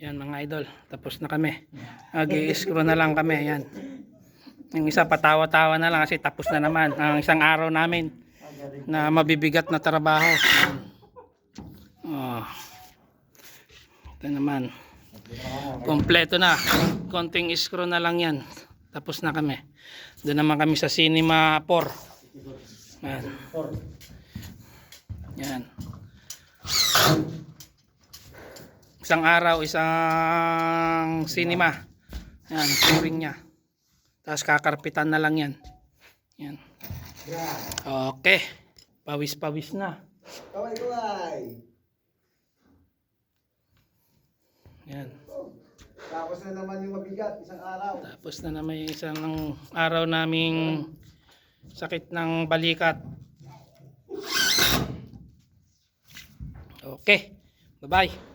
Yan mga idol. Tapos na kami. Mag-i-screw na lang kami. Yan. Yung isa patawa-tawa na lang kasi tapos na naman. Ang isang araw namin na mabibigat na trabaho. Oh. Ito naman. Kompleto na. Konting screw na lang yan. Tapos na kami. Doon naman kami sa Cinema 4. Yan. Yan. Isang araw, isang cinema. Yan, touring niya. Tapos kakarpitan na lang yan. Yan. Okay. Pawis-pawis na. Kaway, kaway. Yan. Tapos na naman yung mabigat, isang araw. Tapos na naman yung isang araw naming sakit ng balikat. Okay. Bye-bye.